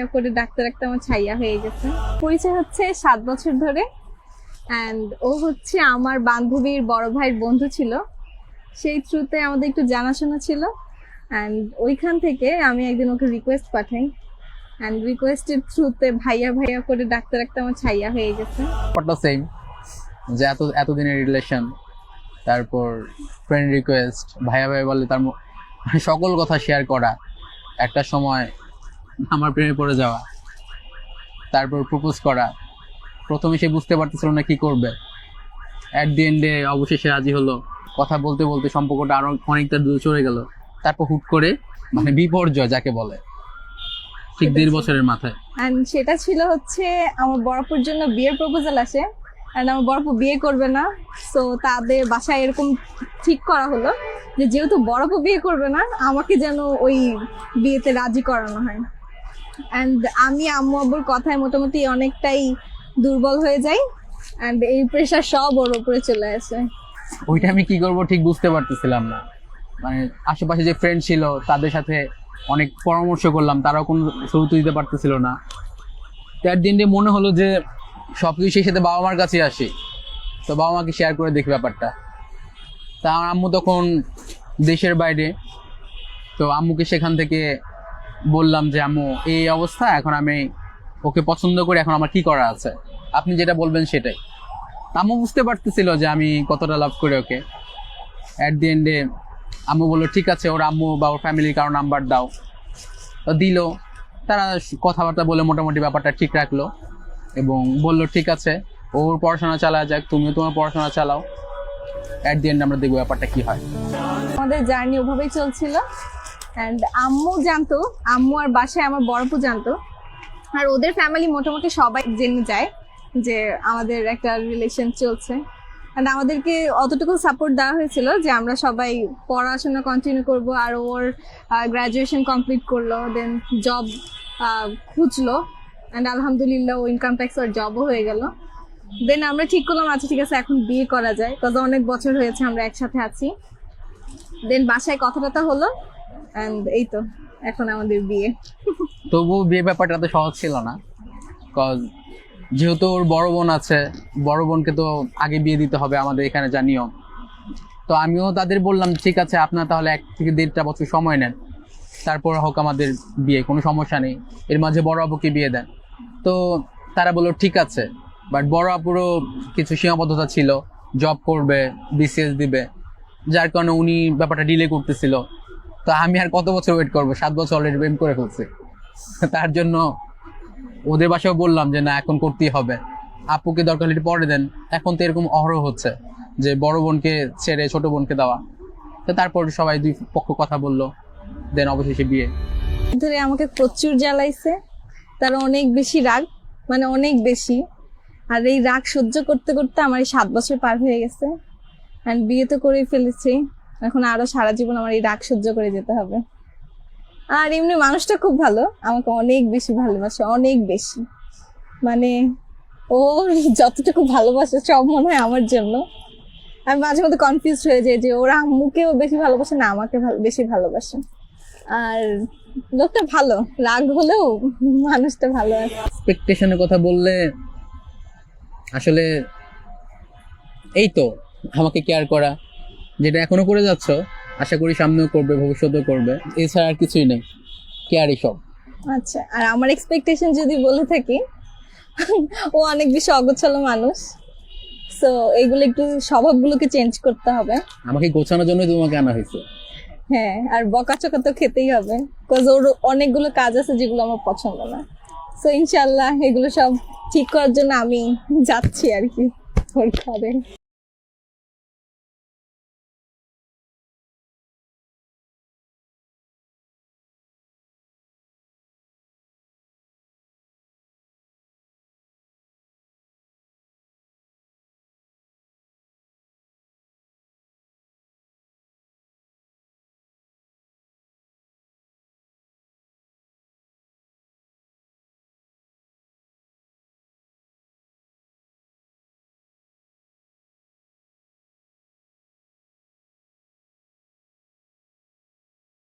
করে ডাক্তার একটা আমার ছাইয়া হয়ে গেছে। পরিচয় হচ্ছে সাত বছর ধরে। অ্যান্ড ও হচ্ছে আমার বান্ধবীর বড় ভাইয়ের বন্ধু ছিল। সেই থ্রুতে আমাদের একটু জানাশোনা ছিল। অ্যান্ড ওইখান থেকে আমি একদিন ওকে রিকোয়েস্ট পাঠাই। অ্যান্ড রিকোয়েস্টের থ্রুতে ভাইয়া ভাইয়া করে ডাক্তার একটা আমার ছাইয়া হয়ে গেছে। ব্যাপারটা সেম যে এত, এতদিনের রিলেশন তারপর ফ্রেন্ড রিকোয়েস্ট ভাইয়া ভাই বলে তার মানে সকল কথা শেয়ার করা। একটা সময় আমার প্রেমে পড়ে যাওয়া। তারপর প্রপোজ করা। প্রথমে সে বুঝতে পারতেছিল না কি করবে। অ্যাট দি এন্ডে অবশেষে রাজি হলো। কথা বলতে বলতে সম্পর্কটা আরও অনেকটা দূর চলে গেল। তারপর হুট করে মানে বিপর্যয় যাকে বলে ঠিক দেড় বছরের মাথায়। সেটা ছিল হচ্ছে আমার বরপুর জন্য বিয়ের প্রপোজাল আসে। অ্যান্ড আমার বরপু বিয়ে করবে না। সো তাদের বাসায় এরকম ঠিক করা হলো যে যেহেতু বরপু বিয়ে করবে না আমাকে যেন ওই বিয়েতে রাজি করানো হয়। অ্যান্ড আমি আম্মু আব্বুর কথায় মোটামুটি অনেকটাই দুর্বল হয়ে যাই অ্যান্ড এই প্রেশার সব ওর উপরে চলে আসে। ওইটা আমি কি করব ঠিক বুঝতে পারতেছিলাম না। মানে আশেপাশে যে ফ্রেন্ড ছিল, তাদের সাথে অনেক পরামর্শ করলাম, তারাও কোনো শুরুতে দিতে পারতেছিল না। তার দিনটি মনে হলো যে সব কিছু সেই সাথে বাবা মার কাছে আসি। তো বাবা মাকে শেয়ার করে দেখি ব্যাপারটা। তা আমার আম্মু তখন দেশের বাইরে, তো আম্মুকে সেখান থেকে বললাম যে, আম্মু, এই অবস্থা, এখন আমি ওকে পছন্দ করি, এখন আমার কি করা আছে? আপনি যেটা বলবেন সেটাই। আম্মু বুঝতে পারতেছিল যে আমি কতটা লাভ করি ওকে। অ্যাট দি এন্ডে আম্মু বলল, ঠিক আছে, ওর আম্মু বা ওর ফ্যামিলির কারও নাম্বার দাও। তো দিল। তারা কথাবার্তা বলে মোটামুটি ব্যাপারটা ঠিক রাখল এবং বলল, ঠিক আছে, ওর পড়াশোনা চালা যাক, তুমিও তোমার পড়াশোনা চালাও। অ্যাট দি এন্ড আমরা দেখব ব্যাপারটা কি হয়। আমাদের জার্নি ওভাবেই চলছিল। অ্যান্ড আম্মু জানতো, আম্মু আর বাসায় আমার বড়পু জানতো। আর ওদের ফ্যামিলি মোটামুটি সবাই জেনে যায় যে আমাদের একটা রিলেশন চলছে। অ্যান্ড আমাদেরকে অতটুকু সাপোর্ট দেওয়া হয়েছিল যে আমরা সবাই পড়াশোনা কন্টিনিউ করব, আর ওর গ্র্যাজুয়েশন কমপ্লিট করল দেন জব খুঁজলো। অ্যান্ড আলহামদুলিল্লাহ ও ইনকাম ট্যাক্স ওর জবও হয়ে গেল। দেন আমরা ঠিক করলাম আচ্ছা ঠিক আছে, এখন বিয়ে করা যায়। কজ অনেক বছর হয়েছে, আমরা একসাথে আছি। দেন বাসায় কথা টথা হলো। অ্যান্ড এই তো, এখন আমাদের বিয়ে। তবুও বিয়ে ব্যাপারটা তো সহজ ছিল না। কজ যেহেতু ওর বড় বোন আছে, বড় বোনকে তো আগে বিয়ে দিতে হবে আমাদের এখানে যা নিয়ম তো আমিও তাদের বললাম, ঠিক আছে, আপনার তাহলে এক থেকে দেড়টা বছর সময় নেন। তারপর হোক আমাদের বিয়ে, কোনো সমস্যা নেই। এর মাঝে বড় আপুকে বিয়ে দেন। তো তারা বলল, ঠিক আছে। বাট বড় আপুরও কিছু সীমাবদ্ধতা ছিল। জব করবে বিসিএস দিবে। যার কারণে উনি ব্যাপারটা ডিলে করতেছিল। তো আমি আর কত বছর ওয়েট করব? সাত বছর অলরেডি প্রেম করে ফেলছি। তার জন্য ওদের বাসায় বললাম যে, না, এখন করতেই হবে। আপুকে দরকার হলে পরে দেন। এখন তো এরকম অহরহ হচ্ছে যে, বড় বোনকে ছেড়ে ছোট বোনকে দেওয়া। তো তারপর সবাই দুই পক্ষ কথা বলল। দেন অবশেষে বিয়ে। ধরে আমাকে প্রচুর জ্বালাইছে। তার অনেক বেশি রাগ মানে অনেক বেশি। আর এই রাগ সহ্য করতে করতে আমার এই সাত বছর পার হয়ে গেছে। অ্যান্ড বিয়ে তো করেই ফেলেছি। এখন আরও সারা জীবন আমার এই রাগ সহ্য করে যেতে হবে। আর এমনি মানুষটা খুব ভালো, আমাকে অনেক বেশি ভালোবাসে, অনেক বেশি। মানে ও যতটুকু ভালোবাসে সব মনে হয় আমার জন্য। আমি মাঝে মধ্যে কনফিউজ হয়ে যাই যে ওরা আম্মুকেও বেশি ভালোবাসে না আমাকে বেশি ভালোবাসে। আর লোকটা ভালো, রাগ হলেও মানুষটা ভালো আছে। এক্সপেকটেশনের কথা বললে আসলে এই তো, আমাকে কেয়ার করা। যেটা এখনও করে যাচ্ছ আশা করি সামনেও করবে ভবিষ্যতেও করবে। এছাড়া আর কিছুই নেই। কেয়ারই সব। আচ্ছা আর আমার এক্সপেকটেশন যদি বলে থাকি ও অনেক বেশি অগোছালো মানুষ। সো এগুলো একটু স্বভাবগুলোকে চেঞ্জ করতে হবে। আমাকে গোছানোর জন্যই তোমাকে আনা হয়েছে। হ্যাঁ আর বকাচকা তো খেতেই হবে। বিকজ ওর অনেকগুলো কাজ আছে যেগুলো আমার পছন্দ না। সো ইনশাল্লাহ এগুলো সব ঠিক করার জন্য আমি যাচ্ছি আর কি ওর ঘরে